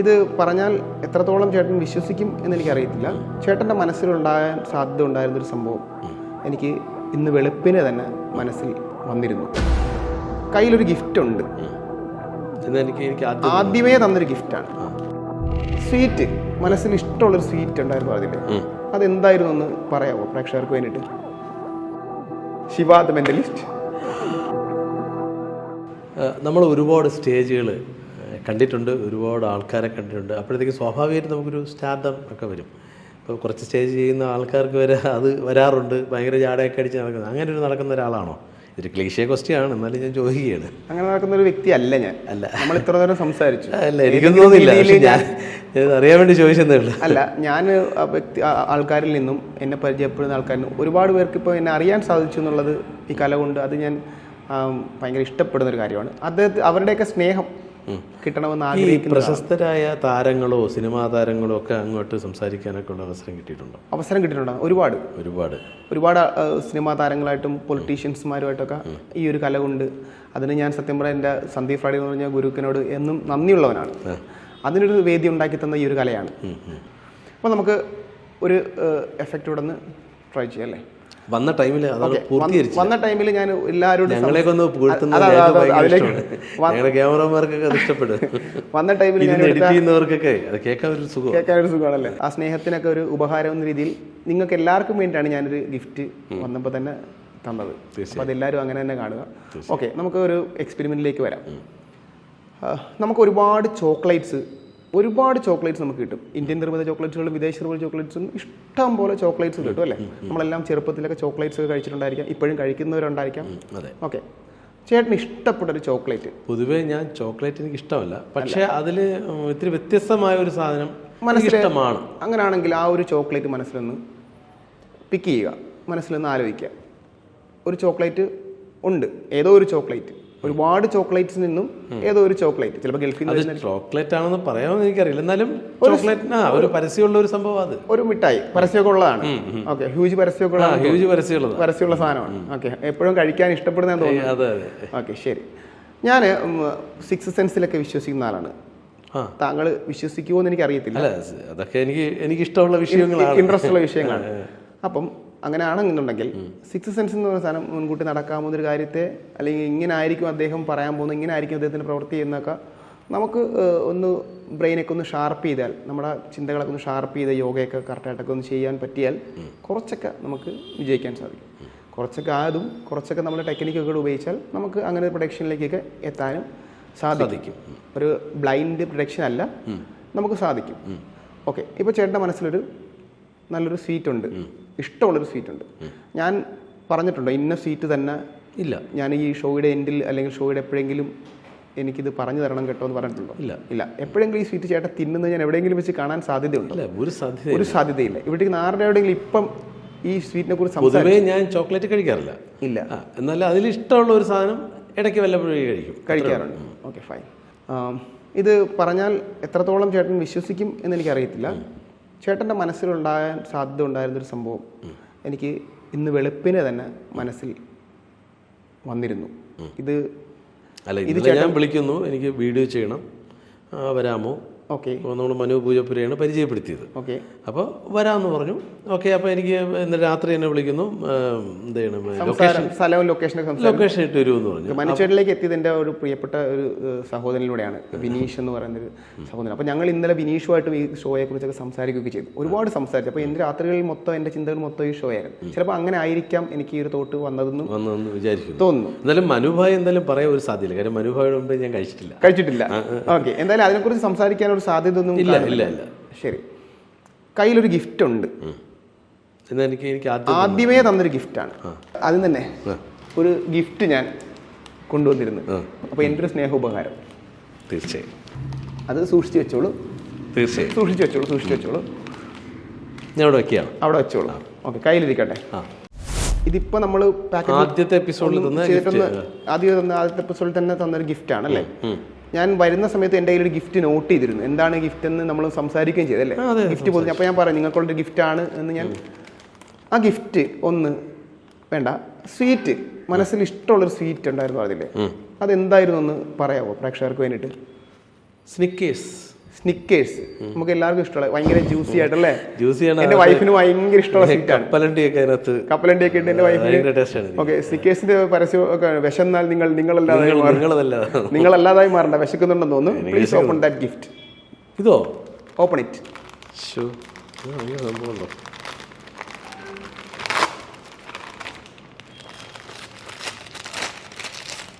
ഇത് പറഞ്ഞാൽ എത്രത്തോളം ചേട്ടൻ വിശ്വസിക്കും എന്നെനിക്കറിയത്തില്ല. ചേട്ടന്റെ മനസ്സിലുണ്ടാകാൻ സാധ്യത ഉണ്ടായിരുന്നൊരു സംഭവം എനിക്ക് ഇന്ന് വെളുപ്പിനെ തന്നെ മനസ്സിൽ വന്നിരുന്നു. കയ്യിലൊരു ഗിഫ്റ്റ് ഉണ്ട് ആദ്യമേ തന്നൊരു ഗിഫ്റ്റാണ്. സ്വീറ്റ് മനസ്സിൽ ഇഷ്ടമുള്ളൊരു സ്വീറ്റ് ഉണ്ടായിരുന്നു അതിൽ അതെന്തായിരുന്നു എന്ന് പറയാമോ പ്രേക്ഷകർക്ക് വേണ്ടിയിട്ട്? ശിവാദ് മെന്റലിസ്റ്റ് നമ്മൾ ഒരുപാട് സ്റ്റേജുകൾ കണ്ടിട്ടുണ്ട് ഒരുപാട് ആൾക്കാരെ കണ്ടിട്ടുണ്ട്. അപ്പോഴത്തേക്ക് സ്വാഭാവികമായിട്ട് നമുക്കൊരു സ്റ്റാർഡം ഒക്കെ വരും. ഇപ്പോൾ കുറച്ച് സ്റ്റേജ് ചെയ്യുന്ന ആൾക്കാർക്ക് വരെ അത് വരാറുണ്ട്. ഭയങ്കര ജാടയൊക്കെ അടിച്ച് നടക്കുന്നത് അങ്ങനെ ഒരു നടക്കുന്ന ഒരാളാണോ? ഇതൊരു ക്ലീഷേ ക്വസ്റ്റ്യൻ ആണ് എന്നാലും ഞാൻ ചോദിക്കുകയാണ്. അങ്ങനെ നടക്കുന്ന ഒരു വ്യക്തി അല്ല ഞാൻ. അല്ല. നമ്മൾ ഇത്ര നേരം സംസാരിച്ചു. അല്ല എനിക്കൊന്നും തോന്നില്ല ഞാൻ അറിയാൻ വേണ്ടി ചോദിച്ചതേ ഉള്ളൂ. അല്ല ഞാൻ ആ വ്യക്തി ആൾക്കാരിൽ നിന്നും എന്നെ പരിചയപ്പെടുന്ന ആൾക്കാരിൽ നിന്നും ഒരുപാട് പേർക്ക് ഇപ്പോൾ എന്നെ അറിയാൻ സാധിച്ചു എന്നുള്ളത് ഈ കല കൊണ്ട് അത് ഞാൻ ഭയങ്കര ഇഷ്ടപ്പെടുന്ന ഒരു കാര്യമാണ്. അദ്ദേഹത്തെ അവരുടെയൊക്കെ സ്നേഹം കിട്ടണമെന്ന് ആഗ്രഹിക്കുന്ന പ്രശസ്തരായ താരങ്ങളോ സിനിമാ താരങ്ങളോ ഒക്കെ അങ്ങോട്ട് സംസാരിക്കാനൊക്കെ ഉള്ള അവസരം കിട്ടിയിട്ടുണ്ടോ? അവസരം കിട്ടിയിട്ടുണ്ടോ? ഒരുപാട്. ഒരുപാട്. ഒരുപാട് സിനിമാ താരങ്ങളായിട്ടും പൊളിറ്റീഷ്യൻസുമാരുമായിട്ടൊക്കെ ഈ ഒരു കല കൊണ്ട് അതിന് ഞാൻ സത്യം പറയാൻ എന്റെ സന്ദീപ് ഫ്രാഡി എന്ന് പറഞ്ഞ ഗുരുക്കനോട് എന്നും നന്ദിയുള്ളവനാണ്. അതിനൊരു വേദി ഉണ്ടാക്കി തന്ന ഈ ഒരു കലയാണ്. അപ്പോൾ നമുക്ക് ഒരു എഫക്റ്റ് ഇവിടെ നിന്ന് ട്രൈ ചെയ്യാം അല്ലേ? വന്ന ടൈമിൽ വന്ന ടൈമിൽ ഞാൻ എല്ലാവരോടും ഞങ്ങളെയൊക്കെ ഒന്ന് ക്യാമറമാർക്കൊക്കെ ഇഷ്ടപ്പെടും. വന്ന ടൈമിൽ ഞാൻ ചെയ്യുന്നവർക്കൊക്കെ അത് കേൾക്കാൻ ഒരു സുഖം കേൾക്കാൻ ഒരു സുഖമാണല്ലേ? ആ സ്നേഹത്തിനൊക്കെ ഒരു ഉപഹാരം എന്ന രീതിയിൽ നിങ്ങൾക്ക് എല്ലാവർക്കും വേണ്ടിയാണ് ഞാനൊരു ഗിഫ്റ്റ് വന്നപ്പോൾ തന്നെ തന്നത്. അപ്പോൾ അതെല്ലാവരും അങ്ങനെ തന്നെ കാണുക. ഓക്കെ നമുക്ക് ഒരു എക്സ്പെരിമെന്റിലേക്ക് വരാം. നമുക്ക് ഒരുപാട് ചോക്ലേറ്റ്സ് ഒരുപാട് ചോക്ലേറ്റ്സ് നമുക്ക് കിട്ടും. ഇന്ത്യൻ നിർമ്മിത ചോക്ലേറ്റ്സുകളും വിദേശ നിർമ്മിത ചോക്ലേറ്റ്സും ഇഷ്ടം പോലെ ചോക്ലേറ്റ്സ് കിട്ടും അല്ലേ? നമ്മളെല്ലാം ചെറുപ്പത്തിലൊക്കെ ചോക്ലേറ്റ്സ് കഴിച്ചിട്ടുണ്ടായിരിക്കാം. ഇപ്പോഴും കഴിക്കുന്നവരുണ്ടായിരിക്കാം. അതെ. ഓക്കെ. ചേട്ടന് ഇഷ്ടപ്പെട്ട ഒരു ചോക്ലേറ്റ്. പൊതുവേ ഞാൻ ചോക്ലേറ്റ് എനിക്ക് ഇഷ്ടമല്ല പക്ഷേ അതിൽ ഇത്തിരി വ്യത്യസ്തമായ ഒരു സാധനം മനസ്സിലാണ് അങ്ങനെയാണെങ്കിൽ ആ ഒരു ചോക്ലേറ്റ് മനസ്സിലൊന്ന് പിക്ക് ചെയ്യുക. മനസ്സിലൊന്ന് ആലോചിക്കുക. ഒരു ചോക്ലേറ്റ് ഉണ്ട്. ഏതോ ഒരു ചോക്ലേറ്റ്. ഒരുപാട് ചോക്ലേറ്റ്സ് നിന്നും ഏതോ ഒരു ചോക്ലേറ്റ്. ചിലപ്പോൾ ഗൾഫിൽ നിന്ന് ചോക്ലേറ്റ് ആണെന്ന് പറയാമെന്ന് എനിക്കറിയില്ല. എന്നാലും ചോക്ലേറ്റിന് ഒരു പരസ്യമുള്ള ഒരു സംഭവം അത്. ഒരു മിഠായി. പരസ്യമൊക്കെ ഉള്ളതാണ് ഓക്കെ ഹ്യൂജ് പരസ്യമൊക്കെ ഉള്ള ഹ്യൂജ് പരസ്യമുള്ളത്. പരസ്യമുള്ള സാധനമാണ്. ഓക്കെ എപ്പോഴും കഴിക്കാൻ ഇഷ്ടപ്പെടുന്ന തോന്നുന്നു. ഓക്കെ ശരി. ഞാൻ സിക്സ് സെൻസിലൊക്കെ വിശ്വസിക്കുന്ന ആളാണ്. താങ്കൾ വിശ്വസിക്കുമോ എന്ന് എനിക്ക് അറിയത്തില്ല അതൊക്കെ എനിക്ക് എനിക്ക് ഇഷ്ടമുള്ള വിഷയങ്ങളാണ് ഇൻട്രസ്റ്റ് ഉള്ള വിഷയങ്ങളാണ്. അപ്പം അങ്ങനെ ആണെന്നുണ്ടെങ്കിൽ സിക്സ് സെൻസ് എന്ന് പറയുന്ന സാധനം മുൻകൂട്ടി നടക്കാവുന്ന ഒരു കാര്യത്തെ അല്ലെങ്കിൽ ഇങ്ങനെ ആയിരിക്കും അദ്ദേഹം പറയാൻ പോകുന്നത് ഇങ്ങനെ ആയിരിക്കും അദ്ദേഹത്തിന് പ്രവൃത്തി എന്നൊക്കെ നമുക്ക് ഒന്ന് ബ്രെയിനൊക്കെ ഒന്ന് ഷാർപ്പ് ചെയ്താൽ നമ്മുടെ ചിന്തകളൊക്കെ ഒന്ന് ഷാർപ്പ് ചെയ്ത യോഗയൊക്കെ കറക്റ്റായിട്ടൊക്കെ ഒന്ന് ചെയ്യാൻ പറ്റിയാൽ കുറച്ചൊക്കെ നമുക്ക് വിജയിക്കാൻ സാധിക്കും. കുറച്ചൊക്കെ ആയതും കുറച്ചൊക്കെ നമ്മുടെ ടെക്നിക്കൊക്കെ ഉപയോഗിച്ചാൽ നമുക്ക് അങ്ങനെ ഒരു പ്രൊഡക്ഷനിലേക്കൊക്കെ എത്താനും സാധിക്കും. ഒരു ബ്ലൈൻഡ് പ്രൊഡക്ഷൻ അല്ല നമുക്ക് സാധിക്കും. ഓക്കെ ഇപ്പോൾ ചേട്ടന്റെ മനസ്സിലൊരു നല്ലൊരു സ്വീറ്റ് ഉണ്ട്. ഇഷ്ടമുള്ളൊരു ഉണ്ട് ഞാൻ പറഞ്ഞിട്ടുണ്ടോ ഇന്ന സീറ്റ് തന്നെ ഇല്ല. ഞാൻ ഈ ഷോയുടെ എൻഡിൽ അല്ലെങ്കിൽ ഷോയുടെ എപ്പോഴെങ്കിലും എനിക്കിത് പറഞ്ഞു തരണം കേട്ടോ എന്ന് പറഞ്ഞിട്ടുണ്ടോ? ഇല്ല. ഇല്ല. എപ്പോഴെങ്കിലും ഈ സ്വീറ്റ് ചേട്ടൻ തിന്നുന്നത് ഞാൻ എവിടെയെങ്കിലും വെച്ച് കാണാൻ സാധ്യതയുണ്ട്? ഒരു സാധ്യത ഒരു സാധ്യതയില്ല. ഇവിടെ ആരുടെ എവിടെയെങ്കിലും ഇപ്പം ഈ സ്വീറ്റിനെ കുറിച്ച് പൊതുവേ ഞാൻ ചോക്ലേറ്റ് കഴിക്കാറില്ല. ഇല്ല. എന്നാലും എന്നാൽ അതിൽ ഇഷ്ടമുള്ള ഒരു സാധനം ഇടയ്ക്ക് വല്ലപ്പോഴും കഴിക്കും. കഴിക്കാറുണ്ട്. Okay fine. ഇത് പറഞ്ഞാൽ എത്രത്തോളം ചേട്ടൻ വിശ്വസിക്കും എന്ന് എനിക്കറിയത്തില്ല. ചേട്ടന്റെ മനസ്സിലുണ്ടാകാൻ സാധ്യത ഉണ്ടായിരുന്നൊരു സംഭവം എനിക്ക് ഇന്ന് വെളുപ്പിനെ തന്നെ മനസ്സിൽ വന്നിരുന്നു. ഇത് അല്ല ഇത് ഞാൻ വിളിക്കുന്നു. എനിക്ക് വീഡിയോ ചെയ്യണം. വരാമോ? ഓക്കെ. അപ്പോൾ നമ്മൾ മനു പൂജപ്പുരയാണ് പരിചയപ്പെടുത്തിയത്. ഓക്കെ. അപ്പോൾ വരാമെന്ന് പറഞ്ഞു. ഓക്കെ അപ്പോൾ എനിക്ക് ഇന്ന് രാത്രി എന്നെ വിളിക്കുന്നു. എന്താണ് എന്ത് സ്ഥലവും ലൊക്കേഷൻ ലൊക്കേഷൻ ഇട്ട് വരുമെന്ന് പറഞ്ഞു. മനുഷ്യരിലേക്ക് എത്തിയത് എന്റെ ഒരു പ്രിയപ്പെട്ട ഒരു സഹോദരനിലൂടെയാണ്. വിനീഷ് എന്ന് പറയുന്ന ഒരു സഹോദരൻ. അപ്പോൾ ഞങ്ങൾ ഇന്നലെ വിനീഷുമായിട്ട് ഈ ഷോയെ കുറിച്ചൊക്കെ സംസാരിക്കുകയൊക്കെ ചെയ്തു. ഒരുപാട് സംസാരിച്ചു. അപ്പോൾ എന്റെ രാത്രികളിൽ മൊത്തം എന്റെ ചിന്തകൾ മൊത്തം ഈ ഷോ ആയിരുന്നു ചിലപ്പോൾ അങ്ങനെ ആയിരിക്കാം എനിക്ക് ഈ ഒരു തോട്ട് വന്നതെന്നും വന്നതെന്ന് വന്ന് വിചാരിക്കുന്നു. തോന്നുന്നു. എന്തായാലും മനുഭായ് എന്തായാലും പറയാൻ ഒരു സാധ്യതയില്ല. കാര്യം മനുഭായുടെ മുമ്പേ ഞാൻ കഴിച്ചിട്ടില്ല. കഴിച്ചിട്ടില്ല. ഓക്കെ. എന്തായാലും അതിനെക്കുറിച്ച് സംസാരിക്കാൻ ഒരു സാധ്യത ഒന്നും ഇല്ല ഇല്ല ഇല്ല. ശരി. കയ്യിലൊരു ഗിഫ്റ്റ് ഉണ്ട്. എനിക്ക് എനിക്ക് ആദ്യമേ തന്നൊരു ഗിഫ്റ്റാണ് അത് തന്നെ ഒരു ഗിഫ്റ്റ് ഞാൻ കൊണ്ടുവന്നിരുന്നു. അപ്പോൾ എന്റെ ഒരു സ്നേഹോപകാരം. തീർച്ചയായും. അത് സൂക്ഷിച്ചു വെച്ചോളൂ. തീർച്ചയായും. സൂക്ഷിച്ചു വെച്ചോളൂ സൂക്ഷിച്ചു വെച്ചോളൂ. ഞാൻ അവിടെ വെക്കുകയാണ് അവിടെ വെച്ചോളൂ. ഓക്കെ കയ്യിലിരിക്കട്ടെ. ഇതിപ്പോ നമ്മൾ ആദ്യത്തെ എപ്പിസോഡിൽ ആദ്യം ആദ്യത്തെ എപ്പിസോഡിൽ തന്നെ തന്നൊരു ഗിഫ്റ്റ് ആണ് അല്ലേ ഞാൻ വരുന്ന സമയത്ത് എന്റെ കയ്യിൽ ഒരു ഗിഫ്റ്റ് നോട്ട് ചെയ്തിരുന്നു. എന്താണ് ഗിഫ്റ്റ് എന്ന് നമ്മൾ സംസാരിക്കുകയും ചെയ്തല്ലേ ഗിഫ്റ്റ് പോയി അപ്പോൾ ഞാൻ പറയാം നിങ്ങൾക്കുള്ള ഗിഫ്റ്റ് ആണ് എന്ന് ഞാൻ ആ ഗിഫ്റ്റ് ഒന്ന് വേണ്ട സ്വീറ്റ് മനസ്സിൽ ഇഷ്ടമുള്ളൊരു സ്വീറ്റ് ഉണ്ടായിരുന്നു അതില്ലേ അതെന്തായിരുന്നു ഒന്ന് പറയാമോ പ്രേക്ഷകർക്ക് വേണ്ടിയിട്ട്? സ്നിക്കേഴ്സ് സ്നിക്കേഴ്സ് നമുക്ക് എല്ലാവർക്കും ഇഷ്ടമുള്ള ഭയങ്കര ജ്യൂസി ആയിട്ടല്ലേ? ജ്യൂസി ആണ്. എന്റെ വൈഫിന് ഭയങ്കര ഇഷ്ടമുള്ള കപ്പലണ്ടിയൊക്കെ അതിനകത്ത് കപ്പലണ്ടി ഒക്കെ ഉണ്ട് എന്റെ വൈഫിന് ഓക്കെ സ്നിക്കേഴ്സിന്റെ പരസ്യം ഒക്കെ വിശന്നാൽ നിങ്ങൾ നിങ്ങളല്ലാതായി നിങ്ങളതല്ല നിങ്ങളല്ലാതായി മാറണ്ട. വിശക്കുന്നുണ്ടെന്ന് തോന്നുന്നു. പ്ലീസ് ഓപ്പൺ ദാറ്റ് ഗിഫ്റ്റ് ഇതോ? ഓപ്പൺ ഇറ്റ്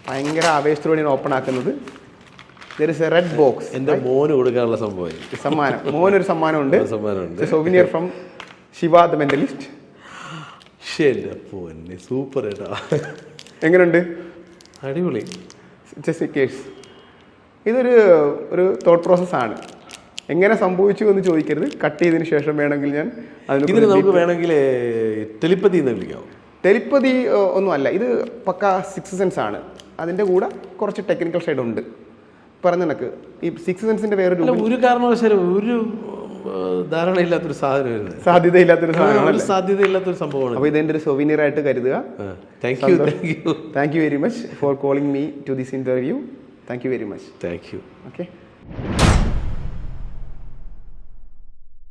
ഭയങ്കര ആവേശത്തോടെയാണ് ഓപ്പൺ ആക്കുന്നത്. റെഡ് ബോക്സ് എന്റെ മോന് കൊടുക്കാനുള്ള സംഭവം. സമ്മാനം. മോനൊരു സമ്മാനമുണ്ട്. സമ്മാനമുണ്ട്. Souvenir from Shiva the mentalist ശരി അപ്പോ എന്നെ സൂപ്പർ ഏട്ടാ. എങ്ങനെയുണ്ട് അടിപൊളി. സ്നിക്കേഴ്സ് ഇതൊരു ഒരു തോട്ട് പ്രോസസ്സാണ് എങ്ങനെ സംഭവിച്ചു എന്ന് ചോദിക്കരുത്. കട്ട് ചെയ്തതിന് ശേഷം വേണമെങ്കിൽ ഞാൻ ഇതിന് നമുക്ക് വേണമെങ്കിൽ ടെലിപ്പതി എന്ന് വിളിക്കാം. തെലിപ്പതി ഒന്നും ഒന്നുമല്ല. ഇത് പക്ക സിക്സ് സെൻസ് ആണ്. അതിന്റെ കൂടെ കുറച്ച് ടെക്നിക്കൽ സൈഡ് ഉണ്ട്. പറഞ്ഞ നിനക്ക് ഈ സിക്സ് സെൻസിന്റെ വേറൊരു അല്ല ഒരു കാരണവശാലും ഒരു ധാരണയില്ലാത്തൊരു സാധനം സാധ്യതയില്ലാത്തൊരു സാധനമാണ് സാധ്യതയില്ലാത്തൊരു സംഭവമാണ്. അപ്പോൾ ഇതെന്റെ ഒരു സൊവീനിയർ ആയിട്ട് കരുതുക thank you thank you thank you very much for calling me to this interview thank you very much thank you okay